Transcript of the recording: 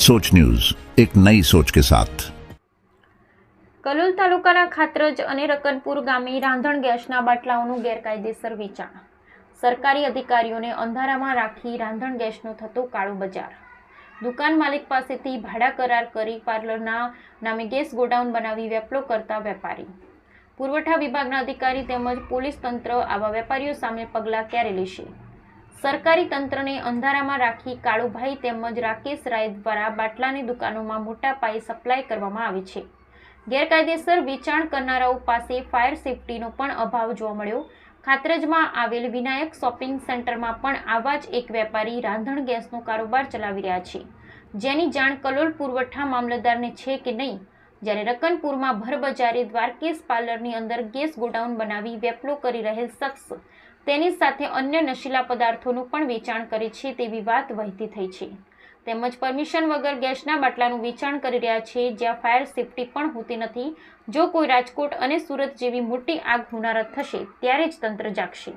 सोच न्यूज एक नई सोच के साथ કલોલ તાલુકાના ખાત્રજ અને રકનપુર ગામે રાંધણ ગેસના બાટલાઓનું ગેરકાયદેસર વેચાણ સરકારી અધિકારીઓને અંધારામાં રાખી રાંધણ ગેસનો થતો કાળો બજાર દુકાન માલિક પાસેથી ભાડા કરાર કરી પાર્લરના નામે ગેસ ગોડાઉન બનાવી વેપલો કરતા વેપારી પુરવઠા વિભાગના અધિકારી તેમજ પોલીસ તંત્ર આવા વેપારીઓ સામે પગલાં ક્યારે લેશે સરકારી તંત્રને અંધારામાં રાખી કાળુભાઈ તેમજ રાકેશ રાય દ્વારા બાટલાની દુકાનોમાં મોટા પાયે સપ્લાય કરવામાં આવે છે. ગેરકાયદેસર વેચાણ કરનારાઓ પાસે ફાયર સેફટીનો પણ અભાવ જોવા મળ્યો. ખાતરજમાં આવેલ વિનાયક શોપિંગ સેન્ટરમાં પણ આવા જ એક વેપારી રાંધણ ગેસનો કારોબાર ચલાવી રહ્યા છે. જેની જાણ કલોલ પુરવઠા મામલતદારને છે કે નહીં? જ્યારે રકનપુરમાં ભરબજારે દ્વારકેશ પાર્લરની અંદર ગેસ ગોડાઉન બનાવી વેપલો કરી રહેલ શખ્સ તેની સાથે અન્ય નશીલા પદાર્થોનું પણ વેચાણ કરે છે તેવી વાત વહેતી થઈ છે. તેમજ પરમિશન વગર ગેસના બાટલાનું વેચાણ કરી રહ્યા છે, જ્યાં ફાયર સેફટી પણ હોતી નથી. જો કોઈ રાજકોટ અને સુરત જેવી મોટી આગ હોનારત થશે, ત્યારે જ તંત્ર જાગશે.